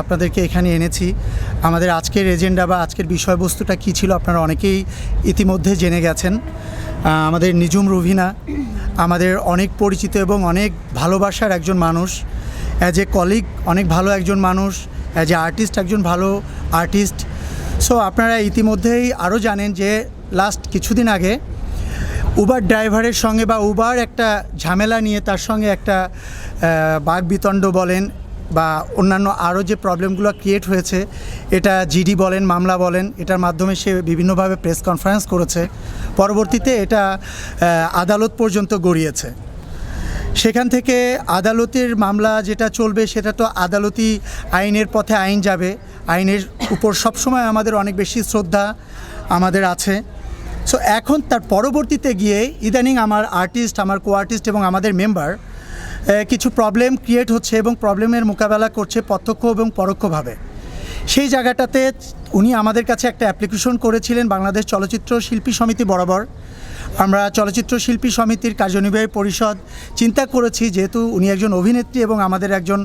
আপনাদেরকে এখানে এনেছি। আমাদের আজকের এজেন্ডা বা আজকের বিষয়বস্তুটা কী ছিল আপনারা অনেকেই ইতিমধ্যে জেনে গেছেন। আমাদের নিজুম রুভিনা, আমাদের অনেক পরিচিত এবং অনেক ভালোবাসার একজন মানুষ। অ্যাজ এ কলিগ অনেক ভালো একজন মানুষ। অ্যাজ এ আর্টিস্ট একজন ভালো আর্টিস্ট সো আপনারা ইতিমধ্যেই আরও জানেন যে লাস্ট কিছুদিন আগে উবার ড্রাইভারের সঙ্গে বা উবার একটা ঝামেলা নিয়ে তার সঙ্গে একটা বাঘ বিতণ্ড বলেন বা অন্যান্য আরও যে প্রবলেমগুলো ক্রিয়েট হয়েছে, এটা জিডি বলেন, মামলা বলেন, এটার মাধ্যমে সে বিভিন্নভাবে প্রেস কনফারেন্স করেছে। পরবর্তীতে এটা আদালত পর্যন্ত গড়িয়েছে। সেখান থেকে আদালতের মামলা যেটা চলবে, সেটা তো আদালতি আইনের পথে আইন যাবে। আইনের উপর সবসময় আমাদের অনেক বেশি শ্রদ্ধা আমাদের আছে। সো এখন তার পরবর্তীতে গিয়ে ইদানিং আমার আর্টিস্ট আমার কো আর্টিস্ট এবং আমাদের মেম্বার কিছু প্রবলেম ক্রিয়েট হচ্ছে এবং প্রবলেমের মোকাবেলা করছে প্রত্যক্ষ এবং পরোক্ষভাবে। সেই জায়গাটাতে উনি আমাদের কাছে একটা অ্যাপ্লিকেশন করেছিলেন, বাংলাদেশ চলচ্চিত্র শিল্পী সমিতি বরাবর। আমরা চলচ্চিত্র শিল্পী সমিতির কার্যনির্বাহী পরিষদ চিন্তা করেছি, যেহেতু উনি একজন অভিনেত্রী এবং আমাদের একজন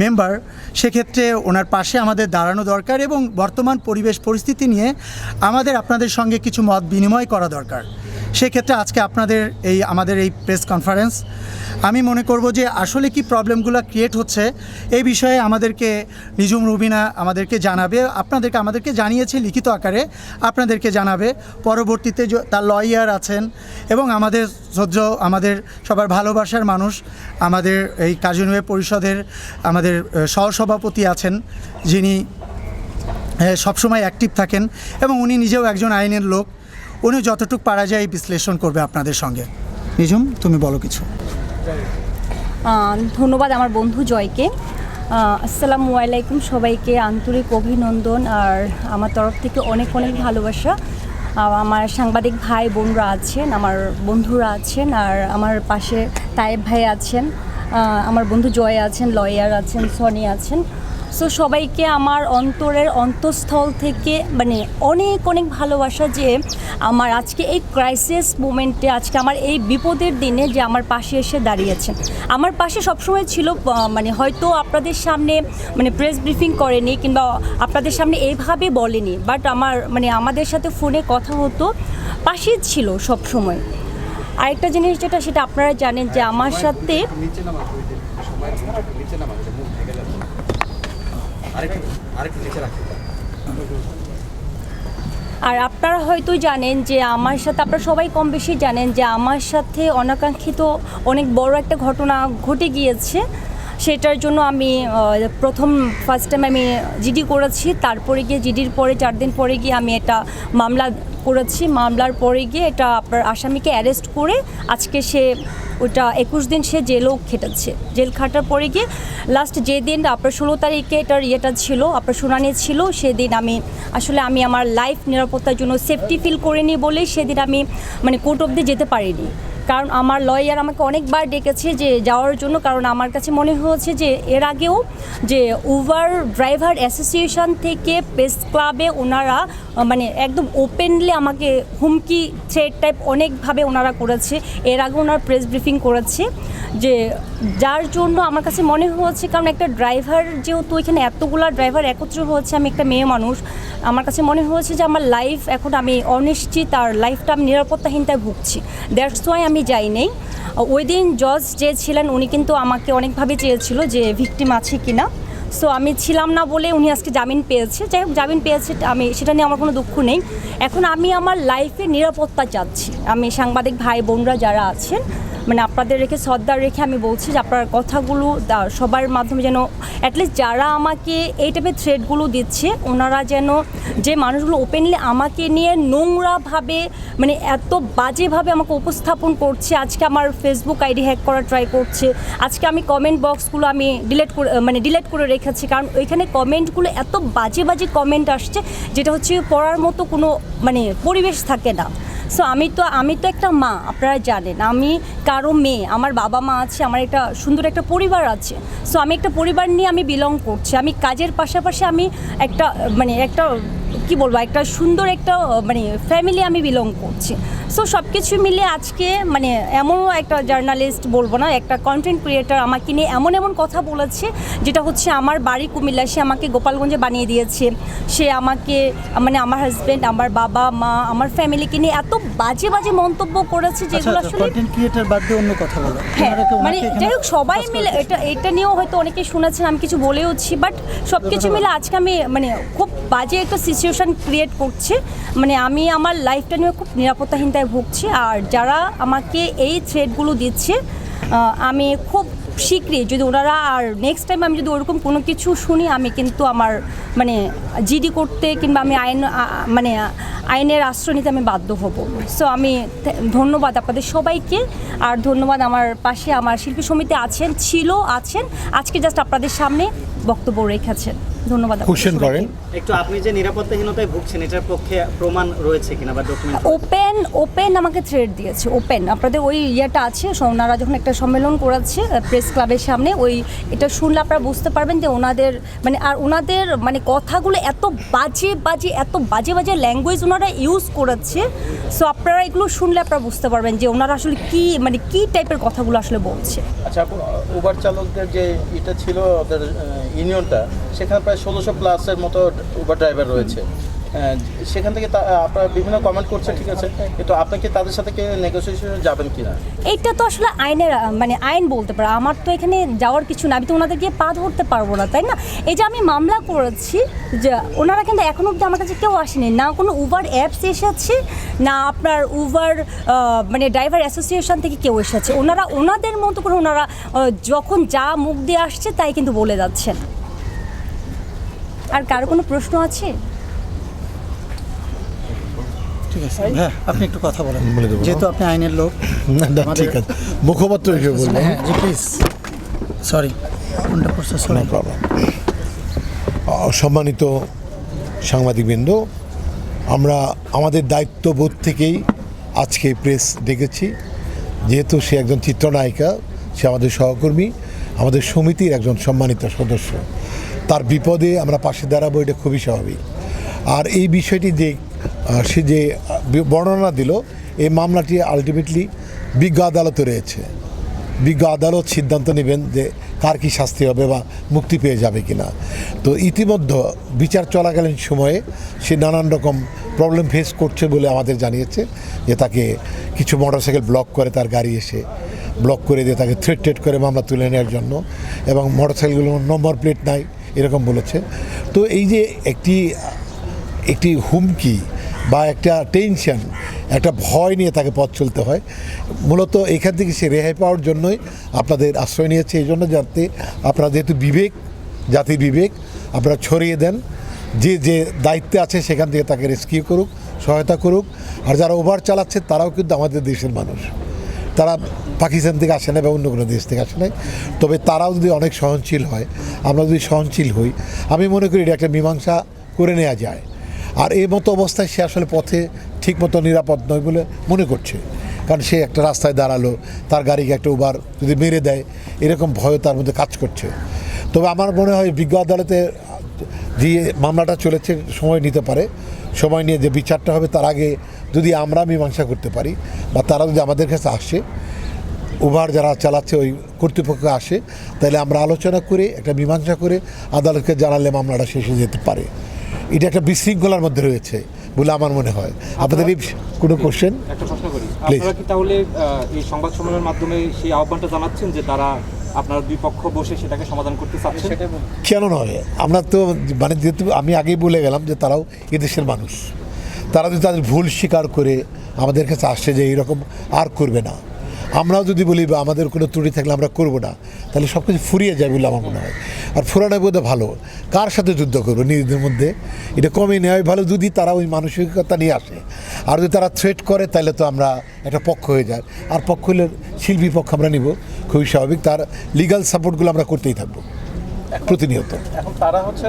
মেম্বার সেক্ষেত্রে ওনার পাশে আমাদের দাঁড়ানো দরকার এবং বর্তমান পরিবেশ পরিস্থিতি নিয়ে আমাদের আপনাদের সঙ্গে কিছু মত বিনিময় করা দরকার। সেক্ষেত্রে আজকে আপনাদের এই, আমাদের এই প্রেস কনফারেন্স আমি মনে করব যে আসলে কি প্রবলেমগুলো ক্রিয়েট হচ্ছে, এই বিষয়ে আমাদেরকে নিজুম রুবিনা আমাদেরকে জানাবে, আপনাদেরকে, আমাদেরকে জানিয়েছে লিখিত আকারে, আপনাদেরকে জানাবে। পরবর্তীতে তার লয়ার আছেন এবং আমাদের সহ্য, আমাদের সবার ভালোবাসার মানুষ, আমাদের এই কার্যনির্বাহী পরিষদের আমাদের সহসভাপতি আছেন, যিনি সবসময় অ্যাক্টিভ থাকেন এবং উনি নিজেও একজন আইনের লোক। উনি যতটুকু পারা যায় বিশ্লেষণ করবে আপনাদের সঙ্গে। নিজুম তুমি বলো কিছু। ধন্যবাদ আমার বন্ধু জয়কে। আসসালামু আলাইকুম সবাইকে, আন্তরিক অভিনন্দন আর আমার তরফ থেকে অনেক অনেক ভালোবাসা। আমার সাংবাদিক ভাই বোনরা আছেন, আমার বন্ধুরা আছেন আর আমার পাশে তায়েব ভাই আছেন। আমার বন্ধু জয় আছেন, লয়ার আছেন, সনি আছেন। সো সবাইকে আমার অন্তরের অন্তঃস্থল থেকে মানে অনেক অনেক ভালোবাসা যে আমার আজকে এই ক্রাইসিস মোমেন্টে আজকে আমার এই বিপদের দিনে যে আমার পাশে এসে দাঁড়িয়েছেন আমার পাশে সবসময় ছিল মানে হয়তো আপনাদের সামনে মানে প্রেস ব্রিফিং করেনি কিংবা আপনাদের সামনে এইভাবে বলেনি বাট আমার মানে আমাদের সাথে ফোনে কথা হতো পাশে ছিল সব সময় আরেকটা জিনিস যেটা সেটা আপনারা জানেন যে আমার সাথে নিচে নামা সময় নিচে নামা মুখ থেকে যাচ্ছে আরেকটু আরেকটু নিচে রাখতে আর আপনারা হয়তো জানেন যে আমার সাথে, আপনারা সবাই কম বেশি জানেন যে আমার সাথে অনাকাঙ্ক্ষিত অনেক বড় একটা ঘটনা ঘটে গিয়েছে। সেটার জন্য আমি প্রথম ফার্স্ট টাইম আমি জিডি করেছি। তারপরে গিয়ে জিডির পরে, চার দিন পরে গিয়ে আমি এটা মামলা করেছি। মামলার পরে গিয়ে এটা আপনার আসামিকে অ্যারেস্ট করে আজকে সে ওটা একুশ দিন সে জেলও খেটেছে। জেল খাটার পরে গিয়ে লাস্ট যেদিন আপনার ষোলো তারিখে এটার ইয়েটা ছিল, আপনার শুনানি ছিল, সেদিন আমি আসলে আমি আমার লাইফ নিরাপত্তার জন্য সেফটি ফিল করিনি বলেই সেদিন আমি মানে কোর্ট অবধি যেতে পারিনি। কারণ আমার লয়ার আমাকে অনেকবার ডেকেছে যে যাওয়ার জন্য, কারণ আমার কাছে মনে হয়েছে যে এর আগেও যে উবার ড্রাইভার অ্যাসোসিয়েশন থেকে প্রেস ক্লাবে ওনারা মানে একদম ওপেনলি আমাকে হুমকি থ্রেড টাইপ অনেকভাবে ওনারা করেছে। এর আগে ওনারা প্রেস ব্রিফিং করেছে যে যার জন্য আমার কাছে মনে হয়েছে, কারণ একটা ড্রাইভার যেহেতু এখানে এতগুলা ড্রাইভার একত্র হয়েছে, আমি একটা মেয়ে মানুষ, আমার কাছে মনে হয়েছে যে আমার লাইফ এখন আমি অনিশ্চিত, আর লাইফটা আমি নিরাপত্তাহীনতায় ভুগছি। দ্যাটস ওয়াই আমি যাই নেই ওই দিন জজ যে ছিলেন, উনি কিন্তু আমাকে অনেকভাবে চেয়েছিল যে ভিকটিম আছে কি না সো আমি ছিলাম না বলে উনি আজকে জামিন পেয়েছে। যাই হোক, জামিন পেয়েছে, আমি, সেটা নিয়ে আমার কোনো দুঃখ নেই। এখন আমি আমার লাইফে নিরাপত্তা চাচ্ছি। আমি সাংবাদিক ভাই বোনরা যারা আছেন মানে আপনাদের রেখে শ্রদ্ধার রেখে আমি বলছি যে আপনার কথাগুলো সবার মাধ্যমে যেন অ্যাটলিস্ট যারা আমাকে এই টাইপের থ্রেডগুলো দিচ্ছে, ওনারা যেন যে মানুষগুলো ওপেনলি আমাকে নিয়ে নোংরাভাবে মানে এত বাজেভাবে আমাকে উপস্থাপন করছে, আজকে আমার ফেসবুক আইডি হ্যাক করার ট্রাই করছে, আজকে আমি কমেন্ট বক্সগুলো আমি ডিলেট করে মানে ডিলেট করে রেখেছি, কারণ ওইখানে কমেন্টগুলো এত বাজে বাজে কমেন্ট আসছে, যেটা হচ্ছে পড়ার মতো কোনো মানে পরিবেশ থাকে না। সো আমি তো আমি তো একটা মা, আপনারা জানেন। আমি কারও মেয়ে, আমার বাবা মা আছে, আমার একটা সুন্দর একটা পরিবার আছে। সো আমি একটা পরিবার নিয়ে আমি বিলং করছি। আমি কাজের পাশাপাশি আমি একটা মানে একটা কি বলব একটা সুন্দর একটা মানে ফ্যামিলি আমি বিলং করছি। সো সব কিছু মিলে আজকে মানে এমনও একটা জার্নালিস্ট বলব না একটা কন্টেন্ট ক্রিয়েটার আমাকে নিয়ে এমন এমন কথা বলেছে যেটা হচ্ছে আমার বাড়ি কুমিল্লা সে আমাকে গোপালগঞ্জে বানিয়ে দিয়েছে। সে আমাকে মানে আমার হাজব্যান্ড আমার বাবা মা আমার ফ্যামিলিকে নিয়ে এত বাজে বাজে মন্তব্য করেছে আচ্ছা যেগুলো আসলে কন্টেন্ট ক্রিয়েটার বাদ দিয়ে অন্য কথা বলো। হ্যাঁ মানে যাই হোক সবাই মিলে এটা এটা নিয়েও হয়তো অনেকে শুনেছেন আমি কিছু বলেওছি বাট সব কিছু মিলে আজকে আমি মানে খুব বাজে একটা সিচুয়েশন ক্রিয়েট করছে মানে আমি আমার লাইফটা নিয়ে খুব নিরাপত্তাহীনতায় ভুগছি। আর যারা আমাকে এই থ্রেডগুলো দিচ্ছে আমি খুব শীঘ্রই যদি ওনারা আর নেক্সট টাইম আমি যদি ওরকম কোনো কিছু শুনি আমি কিন্তু আমার মানে জিডি করতে কিংবা আমি আইন মানে আইনের আশ্রয় নিতে আমি বাধ্য হব। সো আমি ধন্যবাদ আপনাদের সবাইকে আর ধন্যবাদ আমার পাশে আমার শিল্পী সমিতি আছেন ছিল আছেন আজকে জাস্ট আপনাদের সামনে বক্তব্য রেখেছেন। ধন্যবাদ কোশ্চেন করেন। একটু আপনি যে নিরাপত্তাহীনতায় ভুগছেন এটার পক্ষে প্রমাণ রয়েছে কিনা বা ডকুমেন্ট ওপেন ওপেন আমাকে থ্রেড দিয়েছে ওপেন আপনাদের ওই ইয়েটা আছে সো- ওনারা যখন একটা সম্মেলন করাচ্ছে প্রেস ক্লাবের সামনে, ওই এটা শুনলে আপনারা বুঝতে পারবেন যে ওনাদের মানে আর ওনাদের মানে কথাগুলো এত বাজে বাজে, এত বাজে বাজে ল্যাঙ্গুয়েজ ওনারা ইউজ করেছে। সো আপনারা এগুলো শুনলে আপনারা বুঝতে পারবেন যে ওনারা আসলে কি মানে কি টাইপের কথাগুলো আসলে বলছে। আচ্ছা উবার চালকদের যে এটা ছিল ওদের ইউনিয়নটা সেখানে প্রায় ষোলোশো প্লাসের মতো উবার ড্রাইভার রয়েছে। সেখান থেকে আপনারা বিভিন্ন কমেন্ট করছে ঠিক আছে? কিন্তু আপনি কি তাদের সাথে কি নেগোসিয়েশনে যাবেন কিনা? এইটা তো আসলে আইনের মানে আইন বলতে পারে। আমার তো এখানে যাওয়ার কিছু না। আমি তো ওনাদের গিয়ে পা ধরতে পারব না, তাই না? এই যে আমি মামলা করেছি যে ওনারা কিন্তু এখন অব্দি আমার কাছে কেউ আসেনি। না কোনো উবার অ্যাপস এসেছে, না আপনার উবার মানে ড্রাইভার অ্যাসোসিয়েশন থেকে কেউ এসেছে। ওনারা ওনাদের মতো করে ওনারা যখন যা মুখ দিয়ে আসছে, তাই কিন্তু বলে যাচ্ছেন। আর কারও কোনো প্রশ্ন আছে? ঠিক আছে হ্যাঁ আপনি একটু কথা বলেন। যেহেতু আপনি আইনের লোক না ঠিক আছে। মুখপাত্র হিসেবে বলব? হ্যাঁ জি প্লিজ সরি কোনটা করছে সরি প্রবলেম সম্মানিত সাংবাদিকবৃন্দ আমরা আমাদের দায়িত্ববোধ থেকেই আজকে প্রেস ডেকেছি। যেহেতু সে একজন চিত্রনায়িকা সে আমাদের সহকর্মী আমাদের সমিতির একজন সম্মানিত সদস্য। তার বিপদে আমরা পাশে দাঁড়াবো এটা খুবই স্বাভাবিক। আর এই বিষয়টি যে সে যে বর্ণনা দিল, এই মামলাটি আলটিমেটলি বিজ্ঞ আদালতে রয়েছে। বিজ্ঞ আদালত সিদ্ধান্ত নেবেন যে কার কী শাস্তি হবে বা মুক্তি পেয়ে যাবে কিনা। তো ইতিমধ্যে বিচার চলাকালীন সময়ে সে নানান রকম প্রবলেম ফেস করছে বলে আমাদের জানিয়েছে যে তাকে কিছু মোটরসাইকেল ব্লক করে তার গাড়ি এসে ব্লক করে দিয়ে তাকে থ্রেট ট্রেট করে মামলা তুলে নেওয়ার জন্য এবং মোটরসাইকেলগুলোর নম্বর প্লেট নাই, এরকম বলেছে। তো এই যে একটি একটি হুমকি বা একটা টেনশন একটা ভয় নিয়ে তাকে পথ চলতে হয়। মূলত এখান থেকে সে রেহাই পাওয়ার জন্যই আপনাদের আশ্রয় নিয়েছে। এই জন্য যাতে আপনারা যেহেতু বিবেক জাতির বিবেক, আপনারা ছড়িয়ে দেন। যে যে দায়িত্বে আছে সেখান থেকে তাকে রেস্কিউ করুক, সহায়তা করুক। আর যারা ওভার চালাচ্ছে তারাও কিন্তু আমাদের দেশের মানুষ। তারা পাকিস্তান থেকে আসে না বা অন্য কোনো দেশ থেকে আসে না তবে তারাও যদি অনেক সহনশীল হয়, আমরা যদি সহনশীল হই, আমি মনে করি এটা একটা মীমাংসা করে নেওয়া যায়। আর এই মতো অবস্থায় সে আসলে পথে ঠিকমতো নিরাপদ নয় বলে মনে করছে। কারণ সে একটা রাস্তায় দাঁড়াল, তার গাড়িকে একটা উবার যদি মেরে দেয়, এরকম ভয় তার মধ্যে কাজ করছে। তবে আমার মনে হয় বিজ্ঞ আদালতে যে মামলাটা চলেছে, সময় নিতে পারে। সময় নিয়ে যে বিচারটা হবে, তার আগে যদি আমরা মীমাংসা করতে পারি, বা তারা যদি আমাদের কাছে আসে উবার যারা চালাচ্ছে, ওই কর্তৃপক্ষ আসে, তাহলে আমরা আলোচনা করে, একটা মীমাংসা করে আদালতকে জানালে মামলাটা শেষ হয়ে যেতে পারে। এটা একটা বিশৃঙ্খলার মধ্যে রয়েছে বলে আমার মনে হয়। আপনাদের এই কোনো কোশ্চেন একটা প্রশ্ন করি. আপনারা কি তাহলে এই সংবাদ সম্মেলনের মাধ্যমে সেই আহ্বানটা জানাচ্ছেন যে তারা আপনার দুই পক্ষ বসে সেটাকে সমাধান করতে চাচ্ছেন? কেন নয়? আমরা তো মানে যেহেতু আমি আগেই বলে গেলাম যে তারাও এদেশের মানুষ। তারা যদি তাদের ভুল স্বীকার করে আমাদের কাছে আসছে যে এইরকম আর করবে না। আমরাও যদি বলি বা আমাদের কোনো ত্রুটি থাকলে আমরা করব না, তাহলে সব কিছু ফুরিয়ে যাবে বলে আমার মনে হয়। আর ফুরানো বোধহয় ভালো। কার সাথে যুদ্ধ করব নিজেদের মধ্যে? এটা কমে নেওয়াই ভালো যদি তারা ওই মানসিকতা নিয়ে আসে। আর যদি তারা থ্রেট করে, তাহলে তো আমরা একটা পক্ষ হয়ে যায়। আর পক্ষ হলে শিল্পী পক্ষ আমরা নিব। খুবই স্বাভাবিক, তার লিগাল সাপোর্টগুলো আমরা করতেই থাকব। প্রতিনিয়ত। এখন তারা হচ্ছে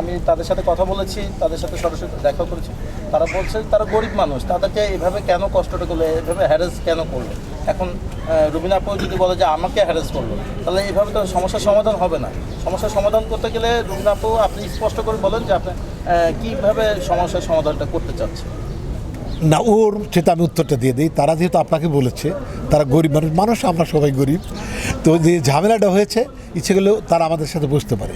আমি তাদের সাথে কথা বলেছি, তাদের সাথে সরাসরি দেখা করেছি। তারা বলছে তারা গরিব মানুষ, তাদেরকে এভাবে কেন কষ্টটা করল, এভাবে হ্যারেস কেন করল? এখন রুবিনা আপু যদি বলে যে আমাকে হ্যারেস করল, তাহলে এইভাবে তো সমস্যার সমাধান হবে না। সমস্যার সমাধান করতে গেলে রুবিনা আপু, আপনি স্পষ্ট করে বলেন যে আপনি কীভাবে সমস্যার সমাধানটা করতে চাচ্ছে না ওর সেটা আমি উত্তরটা দিয়ে দিই তারা যেহেতু আপনাকে বলেছে তারা গরিব মানুষ মানুষ আমরা সবাই গরিব তো যে ঝামেলাটা হয়েছে ইচ্ছে করলেও তারা আমাদের সাথে বসতে পারে।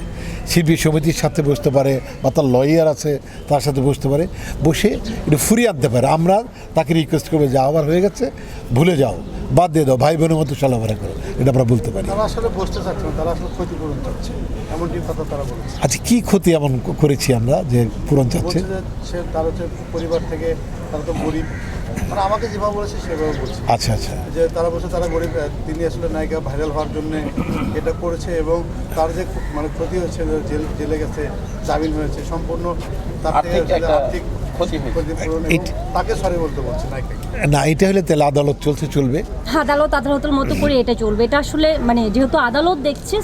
শিল্পী সমিতির সাথে বসতে পারে বা তার লয়ার আছে তার সাথে বসতে পারে বসে একটু ফুরিয়ে আনতে পারে। আমরা তাকে রিকোয়েস্ট করব যা আবার হয়ে গেছে ভুলে যাও বাদ দিয়ে দাও ভাই বোনের মতো চলাফেরা করো। এটা আমরা বলতে পারি। আচ্ছা কী ক্ষতি এমন করেছি আমরা যে পূরণ চাচ্ছে? পরিবার থেকে তারা তো গরিব। মানে আমাকে যেভাবে বলেছে সেভাবে বলছে। আচ্ছা আচ্ছা। যে তারা বলছে তারা গরিব তিনি আসলে নায়িকা ভাইরাল হওয়ার জন্য এটা করেছে এবং তার যে মানে ক্ষতি হয়েছে জেল জেলে গেছে জামিন হয়েছে সম্পূর্ণ তার আর্থিক তাকে সরি বলতে বলছে না এটা হলে তাহলে আদালত চলছে চলবে। আদালত আদালতের মতো করে এটা চলবে। এটা আসলে মানে যেহেতু আদালত দেখছে